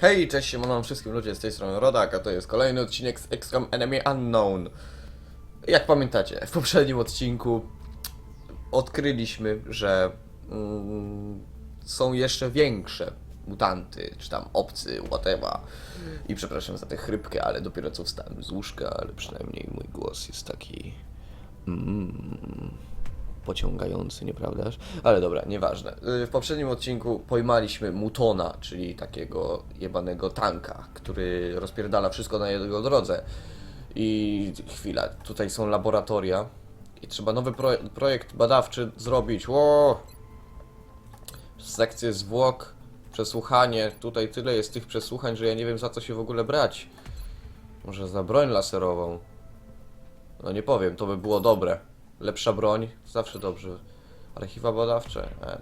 Hej, cześć, siemano wszystkim ludzie, z tej strony Rodak, a to jest kolejny odcinek z XCOM Enemy Unknown. Jak pamiętacie, w poprzednim odcinku odkryliśmy, że mm, są jeszcze większe mutanty, czy tam obcy, whatever. I przepraszam za tę chrypkę, ale dopiero co wstałem z łóżka, ale przynajmniej mój głos jest taki... Mm, pociągający, nieprawdaż? Ale dobra, nieważne. Y, W poprzednim odcinku pojmaliśmy Mutona, czyli takiego jebanego tanka, który rozpierdala wszystko na jego drodze. I chwila, tutaj są laboratoria i trzeba nowy proje projekt badawczy zrobić. Ło! Sekcje zwłok, przesłuchanie. Tutaj tyle jest tych przesłuchań, że ja nie wiem za co się w ogóle brać. Może za broń laserową? No nie powiem, to by było dobre. Lepsza broń, zawsze dobrze. Archiwa badawcze, e,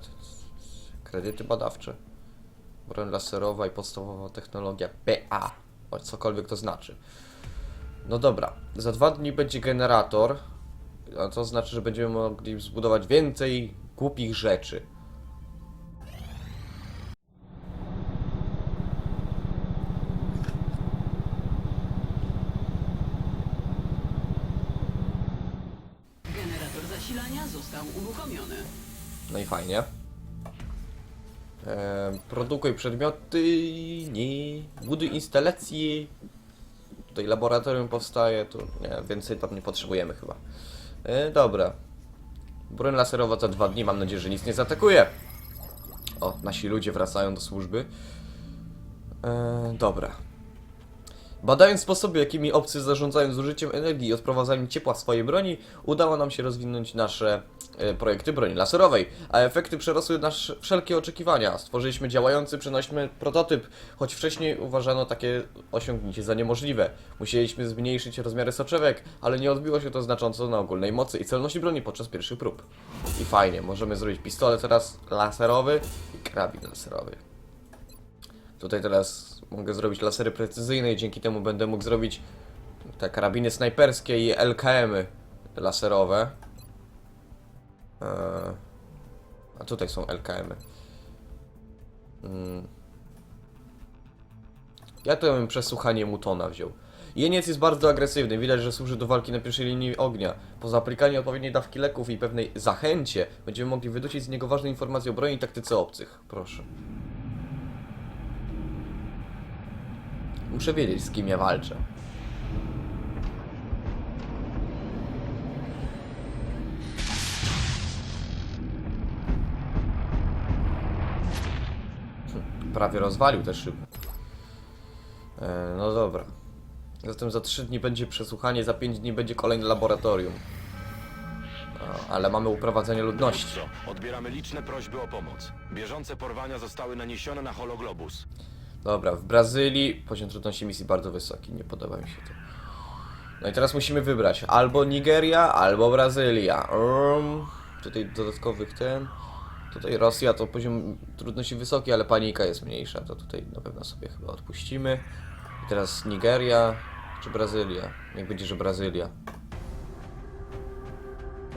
kredyty badawcze. Broń laserowa i podstawowa technologia PA. Choć cokolwiek to znaczy. No dobra, za dwa dni będzie generator. A to znaczy, że będziemy mogli zbudować więcej głupich rzeczy. Generator zasilania został uruchomiony. No i fajnie. E, produkuj przedmioty, nie. Buduj instalacje. Tutaj laboratorium powstaje, tu nie, więcej tam nie potrzebujemy chyba. E, dobra. Broń laserowa za dwa dni, mam nadzieję, że nic nie zaatakuje. O, nasi ludzie wracają do służby. E, dobra. Badając sposoby, jakimi obcy zarządzają zużyciem energii i odprowadzaniem ciepła w swojej broni, udało nam się rozwinąć nasze e, projekty broni laserowej, a efekty przerosły nasze wszelkie oczekiwania. Stworzyliśmy działający przenośny prototyp, choć wcześniej uważano takie osiągnięcie za niemożliwe. Musieliśmy zmniejszyć rozmiary soczewek, ale nie odbiło się to znacząco na ogólnej mocy i celności broni podczas pierwszych prób. I fajnie, możemy zrobić pistolet teraz laserowy i karabin laserowy. Tutaj teraz mogę zrobić lasery precyzyjne i dzięki temu będę mógł zrobić te karabiny snajperskie i LKM-y laserowe. Eee, a tutaj są LKM-y. Mm. Ja to bym przesłuchanie Mutona wziął. Jeniec jest bardzo agresywny, widać, że służy do walki na pierwszej linii ognia. Po zaplikaniu odpowiedniej dawki leków i pewnej zachęcie będziemy mogli wydusić z niego ważne informacje o broni i taktyce obcych. Proszę. Muszę wiedzieć, z kim ja walczę. Prawie rozwalił te szyby. E, no dobra. Zatem za 3 dni będzie przesłuchanie, za 5 dni będzie kolejne laboratorium. Ale mamy uprowadzenie ludności. Odbieramy liczne prośby o pomoc. Bieżące porwania zostały naniesione na hologlobus. Dobra, w Brazylii poziom trudności misji bardzo wysoki, nie podoba mi się to. No i teraz musimy wybrać albo Nigeria, albo Brazylia. Um, tutaj dodatkowych ten. Tutaj Rosja to poziom trudności wysoki, ale panika jest mniejsza, to tutaj na pewno sobie chyba odpuścimy. I teraz Nigeria czy Brazylia? Niech będzie, że Brazylia.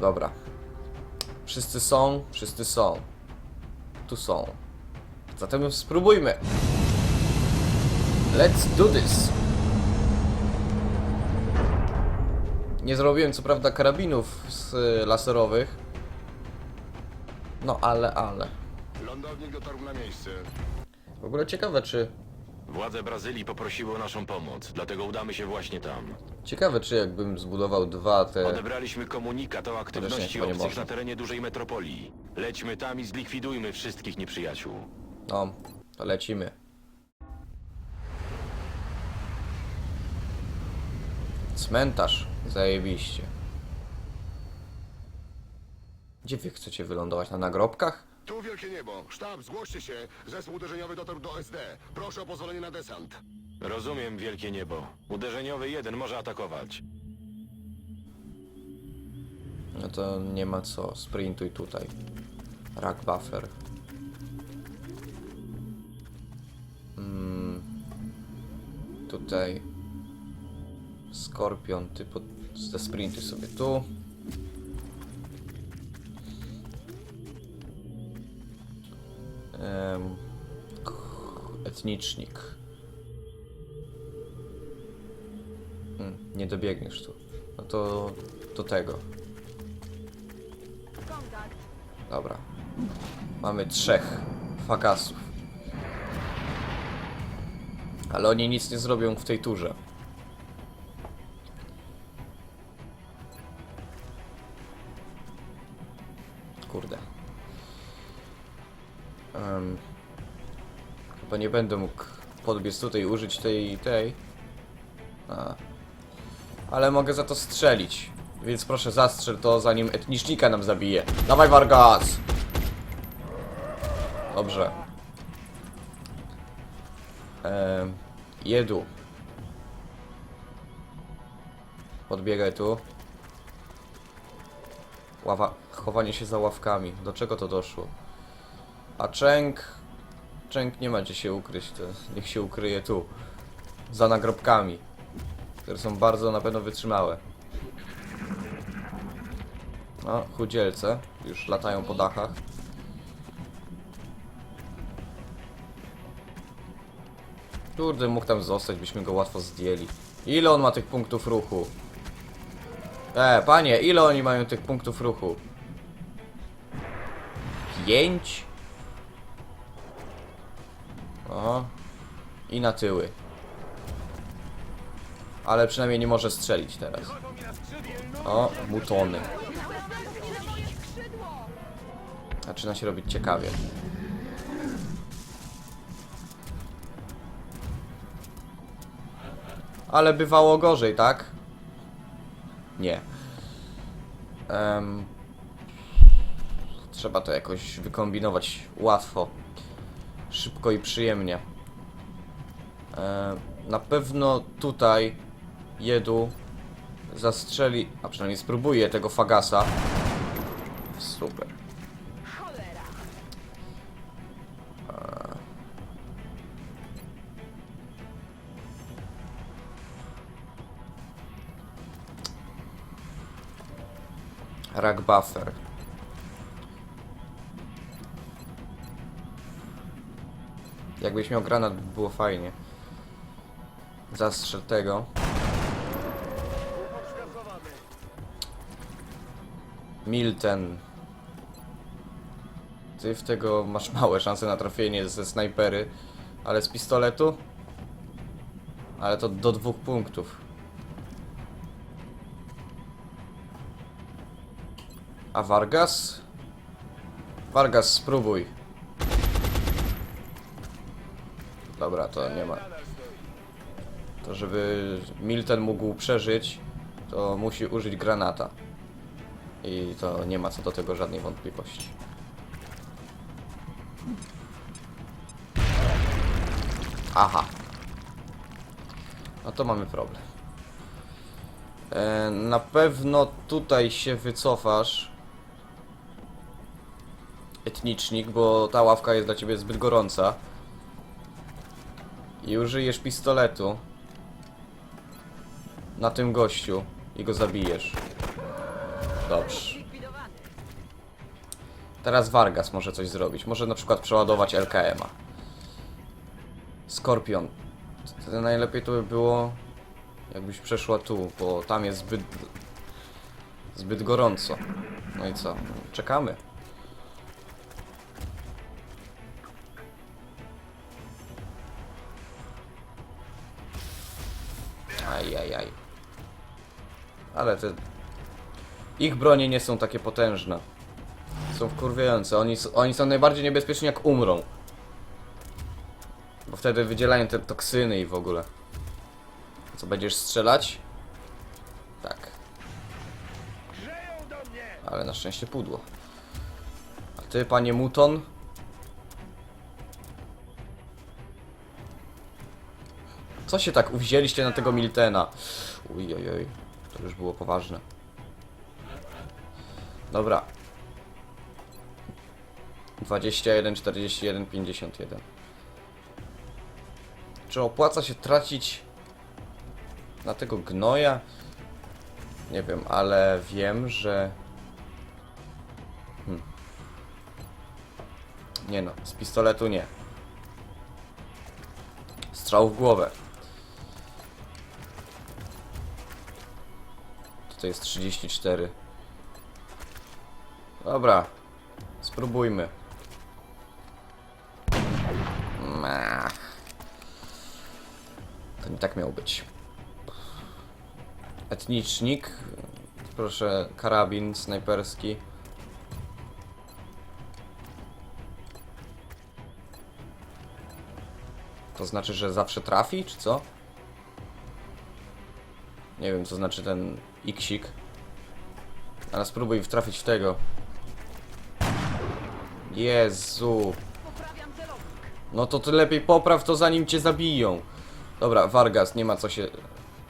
Dobra. Wszyscy są, wszyscy są. Tu są. Zatem spróbujmy. Let's do this. Nie zrobiłem co prawda karabinów z y, laserowych. No ale, ale. Lądownik dotarł na miejsce. W ogóle ciekawe czy... Władze Brazylii poprosiły o naszą pomoc, dlatego udamy się właśnie tam. Ciekawe czy jakbym zbudował dwa te... Odebraliśmy komunikat o aktywności Zresztą nie obcych można. na terenie dużej metropolii. Lećmy tam i zlikwidujmy wszystkich nieprzyjaciół. No, to lecimy. Cmentarz. Zajebiście. Gdzie wy chcecie wylądować? Na nagrobkach? Tu Wielkie Niebo. Sztab, zgłoście się. Zespół uderzeniowy dotarł do SD. Proszę o pozwolenie na desant. Rozumiem, wielkie niebo. Uderzeniowy jeden może atakować. No to nie ma co, sprintuj tutaj. Rack buffer. Mm. Tutaj. Skorpion, ty pod... zesprintuj sobie tu. Um, etnicznik. Hmm, nie dobiegniesz tu. No to do tego. Dobra. Mamy trzech fakasów. Ale oni nic nie zrobią w tej turze. Chyba nie będę mógł podbiec tutaj użyć tej, tej. A. Ale mogę za to strzelić. Więc proszę zastrzel to zanim etnicznika nam zabije. Dawaj Vargas! Dobrze. Em, jedu. Podbiegaj tu. Ława, chowanie się za ławkami. Do czego to doszło? A Częk... Częk nie ma gdzie się ukryć, to niech się ukryje tu. Za nagrobkami. Które są bardzo na pewno wytrzymałe. No, chudzielce. Już latają po dachach. Kurde, mógł tam zostać, byśmy go łatwo zdjęli. Ile on ma tych punktów ruchu? E, panie, ile oni mają tych punktów ruchu? Pięć? O. I na tyły. Ale przynajmniej nie może strzelić teraz. O, mutony. Zaczyna się robić ciekawie. Ale bywało gorzej, tak? Nie. Em, trzeba to jakoś wykombinować łatwo, szybko i przyjemnie. Em, na pewno tutaj jedu zastrzeli, a przynajmniej spróbuje tego fagasa. Super. Rack buffer. Jakbyś miał granat, by było fajnie. Zastrzel tego. Milten. Ty w tego masz małe szanse na trafienie ze snajpery, ale z pistoletu? Ale to do dwóch punktów. A Vargas? Vargas, spróbuj. Dobra, to nie ma. To żeby Milton mógł przeżyć, to musi użyć granata. I to nie ma co do tego żadnej wątpliwości. Aha. No to mamy problem. E, na pewno tutaj się wycofasz. Etnicznik, bo ta ławka jest dla ciebie zbyt gorąca. I użyjesz pistoletu na tym gościu i go zabijesz. Dobrze. Teraz Vargas może coś zrobić. Może na przykład przeładować LKM-a. Skorpion. To najlepiej to by było jakbyś przeszła tu, bo tam jest zbyt zbyt gorąco. No i co? Czekamy. Ajajaj. Ale te... Ich bronie nie są takie potężne. Są wkurwiające. Oni, oni są najbardziej niebezpieczni jak umrą. Bo wtedy wydzielają te toksyny i w ogóle. Co, będziesz strzelać? Tak. Ale na szczęście pudło. A ty, panie Muton? Co się tak uwzięliście na tego Miltena? Uj, oj, oj. To już było poważne. Dobra. 21, 41, 51. Czy opłaca się tracić na tego gnoja? Nie wiem, ale wiem, że... Hmm. Nie no, z pistoletu nie. Strzał w głowę. To jest 34. Dobra. Spróbujmy. Mech. To nie tak miało być. Etnicznik. Proszę, karabin snajperski. To znaczy, że zawsze trafi, czy co? Nie wiem, co znaczy ten iksik. Ale spróbuj wtrafić w tego. Jezu. No to ty lepiej popraw to zanim cię zabiją. Dobra, Vargas, nie ma co się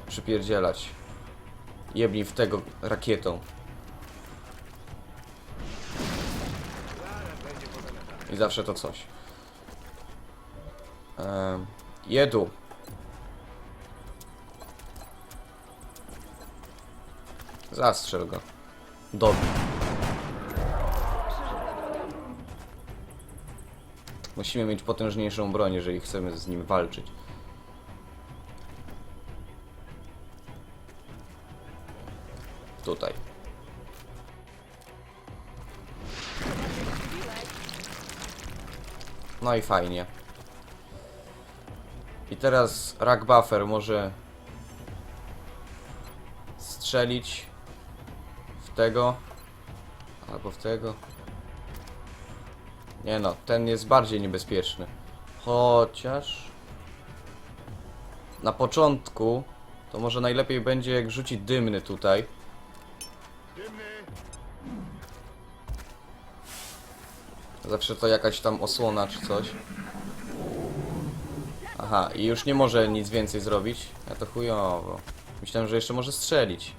przypierdzielać. Jebnij w tego rakietą. I zawsze to coś. Jedu. Zastrzel go. Musimy mieć potężniejszą broń, jeżeli chcemy z nim walczyć. Tutaj. No i fajnie. I teraz Rack Buffer może strzelić tego albo w tego. Nie no, ten jest bardziej niebezpieczny. Chociaż na początku to może najlepiej będzie jak rzucić dymny tutaj. Zawsze to jakaś tam osłona czy coś. Aha, i już nie może nic więcej zrobić. Ja to chujowo. Myślałem, że jeszcze może strzelić.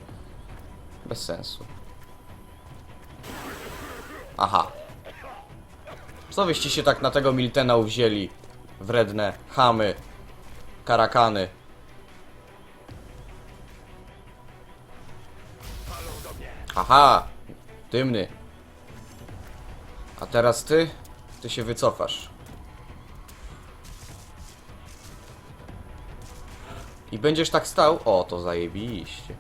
Bez sensu. Aha. Co wyście się tak na tego Miltena uwzięli? Wredne chamy. Karakany. Aha! Dymny. A teraz ty? Ty się wycofasz. I będziesz tak stał? O, to zajebiście.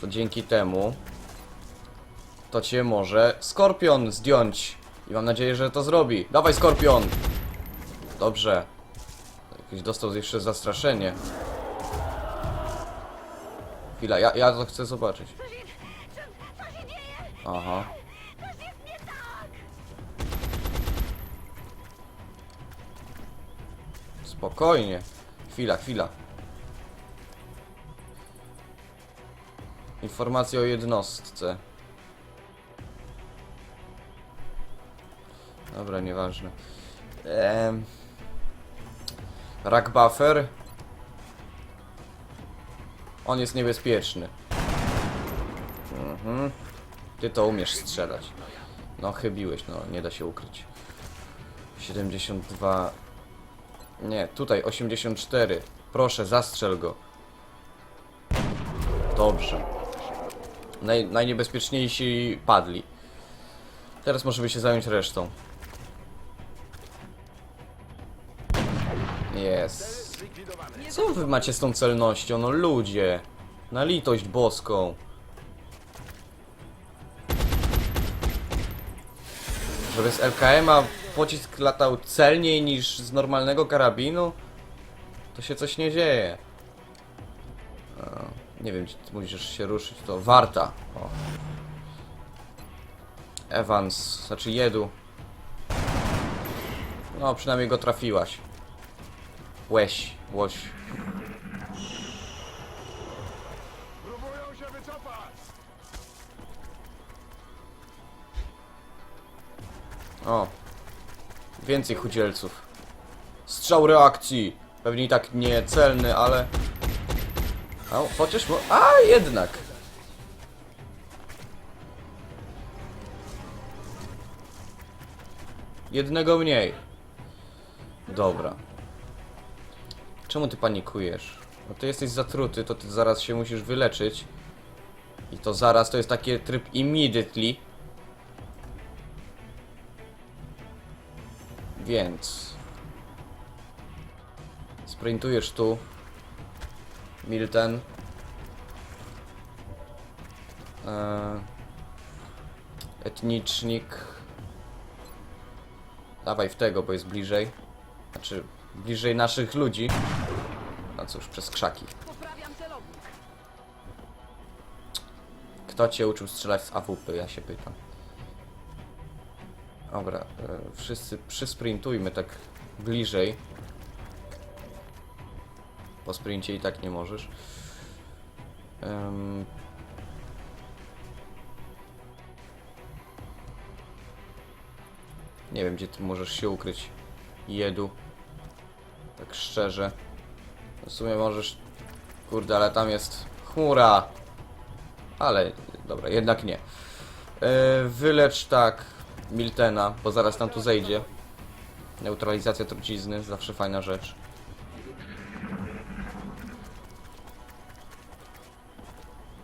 To dzięki temu to cię może Skorpion zdjąć. I mam nadzieję, że to zrobi. Dawaj, Skorpion! Dobrze. Jakiś dostał jeszcze zastraszenie. Chwila, ja, ja to chcę zobaczyć. Aha. Spokojnie. Chwila, chwila. Informacje o jednostce. Dobra, nieważne. Ehm. Rack buffer. On jest niebezpieczny. Mhm. Ty to umiesz strzelać. No, chybiłeś, no, nie da się ukryć. 72. Nie, tutaj 84. Proszę, zastrzel go. Dobrze. Naj, najniebezpieczniejsi padli. Teraz możemy się zająć resztą. Jest. Co wy macie z tą celnością? No ludzie. Na litość boską. Żeby z LKM-a pocisk latał celniej niż z normalnego karabinu? To się coś nie dzieje. Nie wiem, czy musisz się ruszyć, to warta. O. Evans, znaczy jedu. No, przynajmniej go trafiłaś. Łeś, łoś. Próbują się wycofać! O. Więcej chudzielców. Strzał reakcji. Pewnie i tak niecelny, ale... O, chociaż... Mo... A, jednak. Jednego mniej. Dobra. Czemu ty panikujesz? No ty jesteś zatruty, to ty zaraz się musisz wyleczyć. I to zaraz to jest taki tryb immediately. Więc sprintujesz tu. Milten. E, etnicznik. Dawaj w tego, bo jest bliżej. Znaczy, bliżej naszych ludzi. No cóż, przez krzaki. Kto cię uczył strzelać z AWP, ja się pytam. Dobra, e, wszyscy przysprintujmy tak bliżej. Po sprincie i tak nie możesz. Em, nie wiem, gdzie ty możesz się ukryć. Jedu. Tak szczerze. W sumie możesz... Kurde, ale tam jest chmura. Ale, dobra, jednak nie. E, wylecz tak Miltena, bo zaraz tam tu zejdzie. Neutralizacja trucizny, zawsze fajna rzecz.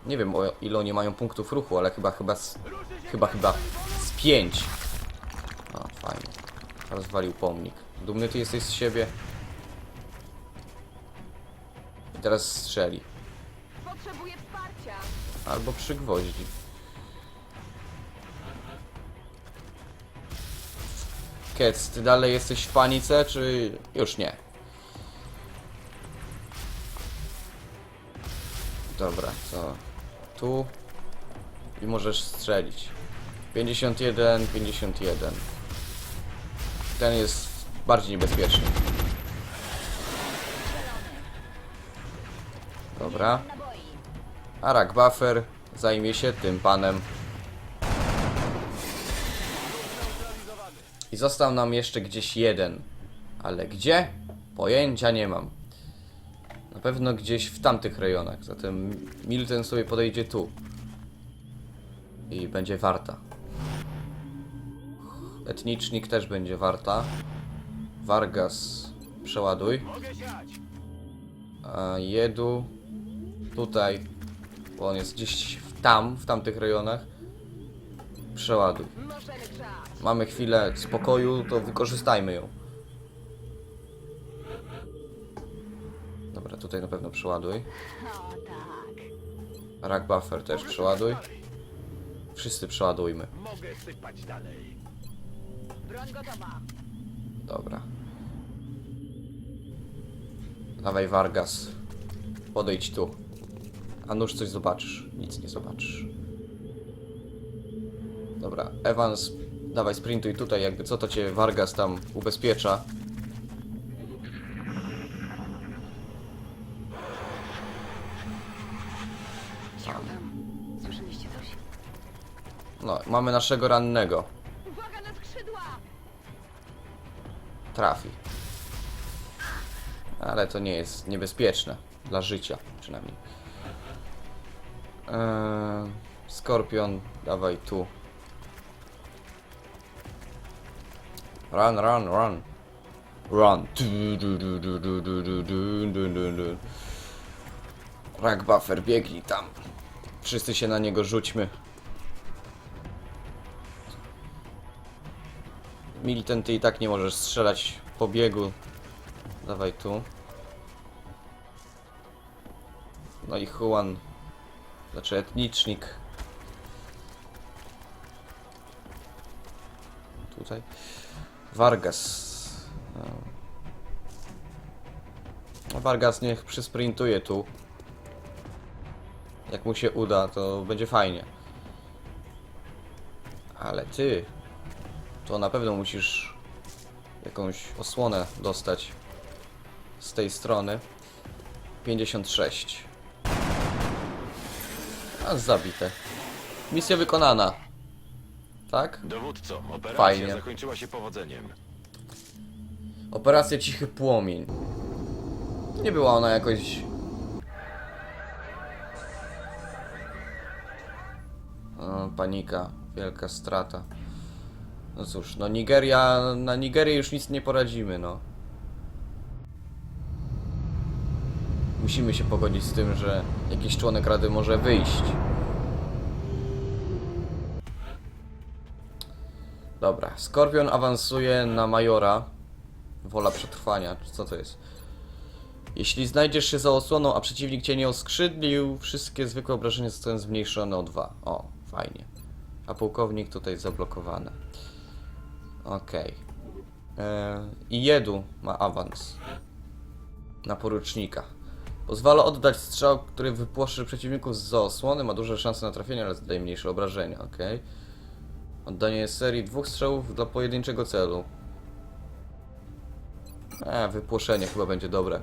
Nie wiem o ile oni mają punktów ruchu, ale chyba, chyba, z, chyba, chyba z 5. O, fajnie. Rozwalił pomnik. Dumny ty jesteś z siebie. I teraz strzeli. Potrzebuję wsparcia. Albo przygwoździ. Kec, ty dalej jesteś w panice, czy już nie? Dobra, to tu i możesz strzelić. 51, 51. Ten jest bardziej niebezpieczny. Dobra. A Rak Buffer zajmie się tym panem. I został nam jeszcze gdzieś jeden. Ale gdzie? Pojęcia nie mam. Na pewno gdzieś w tamtych rejonach. Zatem Milton sobie podejdzie tu. I będzie warta. Etnicznik też będzie warta. Vargas przeładuj. A Jedu tutaj, bo on jest gdzieś tam, w tamtych rejonach. Przeładuj. Mamy chwilę spokoju, to wykorzystajmy ją. Dobra, tutaj na pewno przeładuj. Rack buffer też przeładuj. Wszyscy przeładujmy. Broń gotowa. Dobra. Dawaj Vargas. Podejdź tu. A nuż coś zobaczysz. Nic nie zobaczysz. Dobra, Evans, dawaj sprintuj tutaj, jakby co to cię Vargas tam ubezpiecza. Tam. Słyszeliście coś? No, mamy naszego rannego. Uwaga na skrzydła! Trafi. Ale to nie jest niebezpieczne. Dla życia, przynajmniej. Eee, Skorpion, dawaj tu. Run, run, run. Run. Rack buffer, biegnij tam. Wszyscy się na niego rzućmy. Milten, ty i tak nie możesz strzelać po biegu. Dawaj tu. No i Juan znaczy etnicznik. Tutaj. Vargas. No, Vargas niech przysprintuje tu. Jak mu się uda, to będzie fajnie. Ale ty, to na pewno musisz jakąś osłonę dostać z tej strony. 56. A zabite. Misja wykonana. Tak? Dowódco, operacja Fajnie. zakończyła się powodzeniem. Operacja Cichy Płomień. Nie była ona jakoś... O, panika, wielka strata. No cóż, no Nigeria, na Nigerię już nic nie poradzimy, no. Musimy się pogodzić z tym, że jakiś członek Rady może wyjść. Dobra, Skorpion awansuje na Majora. Wola przetrwania, co to jest? Jeśli znajdziesz się za osłoną, a przeciwnik cię nie oskrzydlił, wszystkie zwykłe obrażenia zostają zmniejszone o 2. O, fajnie. A pułkownik tutaj zablokowany. Okej. E, I jedu ma awans. Na porucznika. Pozwala oddać strzał, który wypłoszy przeciwników z osłony. Ma duże szanse na trafienie, ale zadaje mniejsze obrażenia. Okej. Oddanie serii dwóch strzałów dla pojedynczego celu. E, wypłoszenie chyba będzie dobre.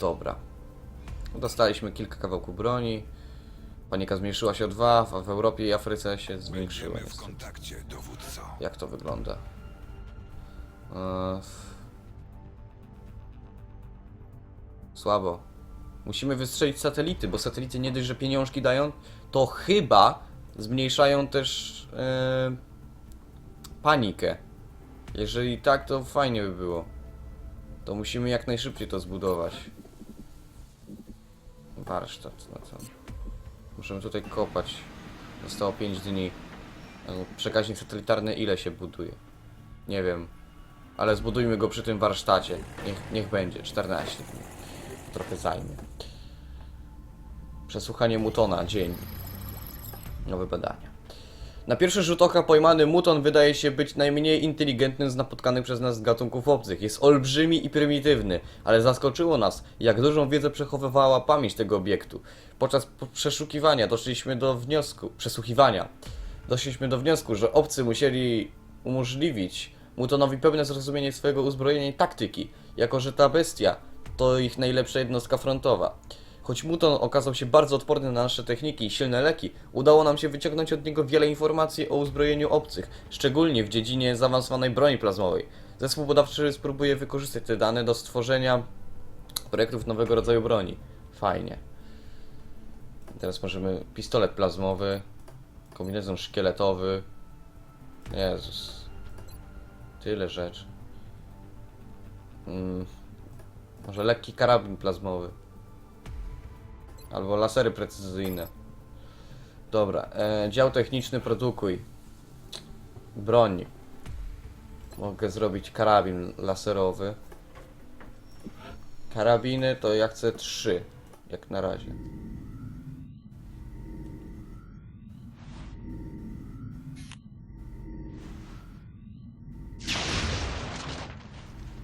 Dobra. Dostaliśmy kilka kawałków broni. Panika zmniejszyła się o dwa, a w Europie i Afryce się zwiększyła. Będziemy w kontakcie, dowódco. Jak to wygląda? Eee, Słabo. Musimy wystrzelić satelity, bo satelity nie dość, że pieniążki dają, to chyba zmniejszają też e, panikę. Jeżeli tak, to fajnie by było. To musimy jak najszybciej to zbudować. Warsztat, no co? Możemy tutaj kopać. Zostało 5 dni. E, Przekaźnik satelitarny ile się buduje? Nie wiem. Ale zbudujmy go przy tym warsztacie. Niech, niech będzie. 14 dni. Trochę zajmie. Przesłuchanie Mutona. Dzień. Nowe badania. Na pierwszy rzut oka pojmany Muton wydaje się być najmniej inteligentnym z napotkanych przez nas gatunków obcych. Jest olbrzymi i prymitywny, ale zaskoczyło nas, jak dużą wiedzę przechowywała pamięć tego obiektu. Podczas przeszukiwania doszliśmy do wniosku, przesłuchiwania, doszliśmy do wniosku, że obcy musieli umożliwić Mutonowi pełne zrozumienie swojego uzbrojenia i taktyki, jako że ta bestia to ich najlepsza jednostka frontowa. Choć Muton okazał się bardzo odporny na nasze techniki i silne leki, udało nam się wyciągnąć od niego wiele informacji o uzbrojeniu obcych, szczególnie w dziedzinie zaawansowanej broni plazmowej. Zespół badawczy spróbuje wykorzystać te dane do stworzenia projektów nowego rodzaju broni. Fajnie. Teraz możemy pistolet plazmowy, kombinezon szkieletowy. Jezus. Tyle rzeczy. Mm. Może lekki karabin plazmowy. Albo lasery precyzyjne. Dobra, e, dział techniczny produkuj. Broń. Mogę zrobić karabin laserowy. Karabiny to ja chcę trzy, jak na razie.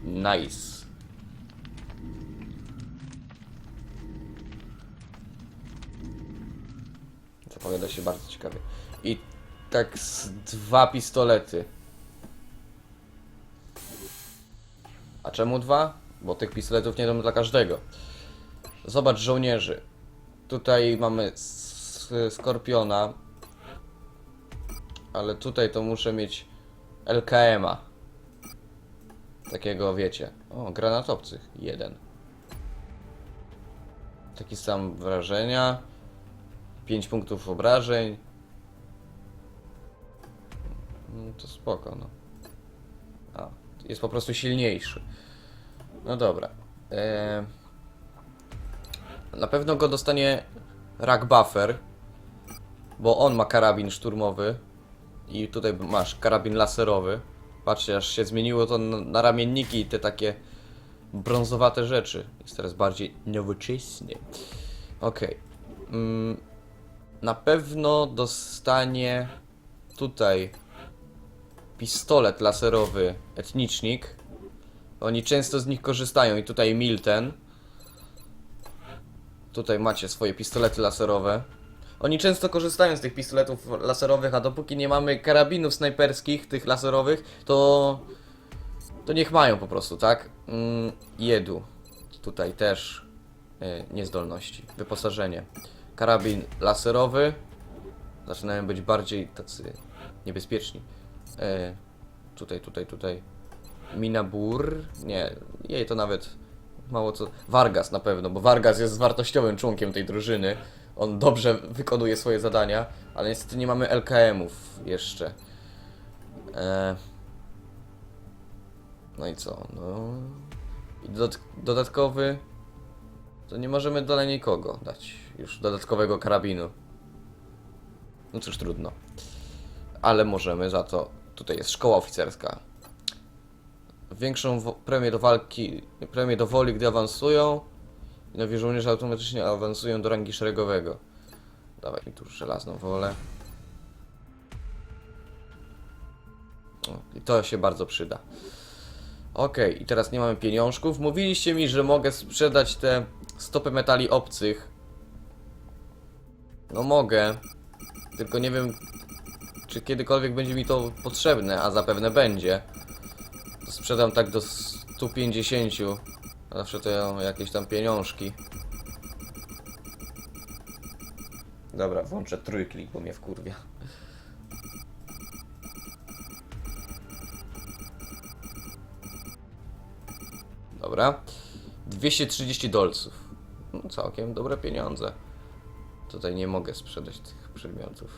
Nice. Zapowiada się bardzo ciekawie. I tak z dwa pistolety. A czemu dwa? Bo tych pistoletów nie dam dla każdego. Zobacz żołnierzy. Tutaj mamy Skorpiona. Ale tutaj to muszę mieć LKM-a. Takiego wiecie. O, granatowcych. Jeden. Taki sam wrażenia. 5 punktów obrażeń. No to spoko, no. A, jest po prostu silniejszy. No dobra. Eee, na pewno go dostanie Rack Buffer, bo on ma karabin szturmowy i tutaj masz karabin laserowy. Patrzcie, aż się zmieniło to na, ramienniki i te takie brązowate rzeczy. Jest teraz bardziej nowoczesny. Okej. Mm, na pewno dostanie tutaj pistolet laserowy etnicznik. Oni często z nich korzystają i tutaj Milten. Tutaj macie swoje pistolety laserowe. Oni często korzystają z tych pistoletów laserowych, a dopóki nie mamy karabinów snajperskich, tych laserowych, to... To niech mają po prostu, tak? Mm, jedu. Tutaj też e, niezdolności. Wyposażenie. Karabin laserowy. Zaczynają być bardziej tacy niebezpieczni. E, tutaj, tutaj, tutaj. Minabur. Nie, jej to nawet mało co. Vargas na pewno, bo Vargas jest wartościowym członkiem tej drużyny. On dobrze wykonuje swoje zadania, ale niestety nie mamy LKM-ów jeszcze. E... No i co? No. I dodat dodatkowy. To nie możemy dla nikogo dać już dodatkowego karabinu. No cóż, trudno. Ale możemy za to. Tutaj jest szkoła oficerska. większą premię do walki, premię do woli, gdy awansują. I nowi żołnierze automatycznie awansują do rangi szeregowego. Dawaj mi tu żelazną wolę. I to się bardzo przyda. Okej, i teraz nie mamy pieniążków. Mówiliście mi, że mogę sprzedać te stopy metali obcych. No mogę. Tylko nie wiem, czy kiedykolwiek będzie mi to potrzebne, a zapewne będzie. Sprzedam tak do 150. Zawsze to jakieś tam pieniążki. Dobra, włączę trójklik, bo mnie wkurwia. Dobra. 230 dolców. No, całkiem dobre pieniądze. Tutaj nie mogę sprzedać tych przedmiotów.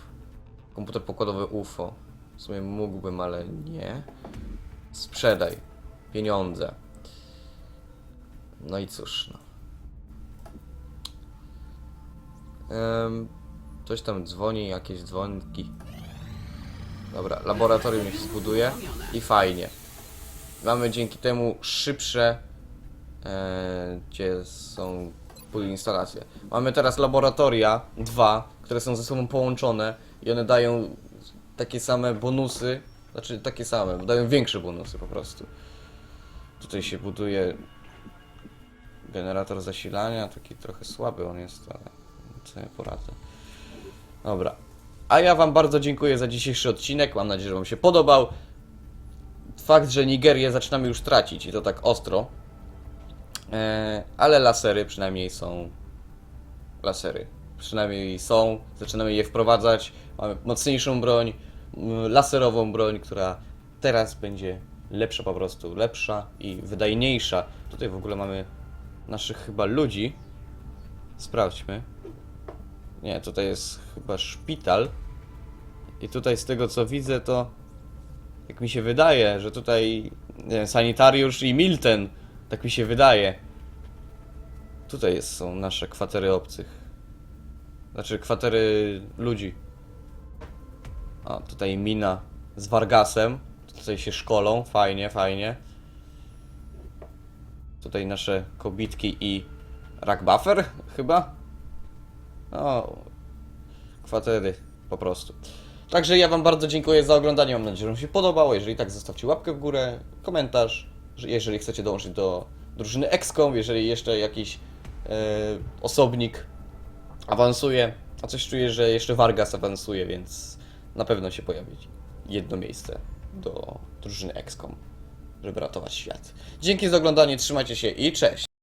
Komputer pokładowy UFO. W sumie mógłbym, ale nie. Sprzedaj. Pieniądze. No i cóż, no. Em, coś tam dzwoni, jakieś dzwonki. Dobra, laboratorium się zbuduje i fajnie. Mamy dzięki temu szybsze, e, gdzie są instalacje. Mamy teraz laboratoria, dwa, które są ze sobą połączone i one dają takie same bonusy, znaczy takie same, dają większe bonusy po prostu. Tutaj się buduje generator zasilania, taki trochę słaby on jest, ale co ja poradzę. Dobra. A ja Wam bardzo dziękuję za dzisiejszy odcinek. Mam nadzieję, że Wam się podobał. Fakt, że Nigerię zaczynamy już tracić i to tak ostro. E, ale lasery przynajmniej są. Lasery. Przynajmniej są. Zaczynamy je wprowadzać. Mamy mocniejszą broń, laserową broń, która teraz będzie lepsza po prostu. Lepsza i wydajniejsza. Tutaj w ogóle mamy naszych chyba ludzi. Sprawdźmy. Nie, tutaj jest chyba szpital. I tutaj z tego co widzę, to jak mi się wydaje, że tutaj nie sanitariusz i Milton, tak mi się wydaje. Tutaj jest, są nasze kwatery obcych. Znaczy kwatery ludzi. A tutaj mina z Vargasem. Tutaj się szkolą, fajnie, fajnie. Tutaj nasze kobitki i Rackbuffer chyba? No, kwatery po prostu. Także ja Wam bardzo dziękuję za oglądanie. Mam nadzieję, że Wam się podobało. Jeżeli tak, zostawcie łapkę w górę, komentarz. Że- Jeżeli chcecie dołączyć do drużyny XCOM, jeżeli jeszcze jakiś e, osobnik awansuje, a coś czuję, że jeszcze Vargas awansuje, więc na pewno się pojawi jedno miejsce do drużyny XCOM, żeby ratować świat. Dzięki za oglądanie, trzymajcie się i cześć!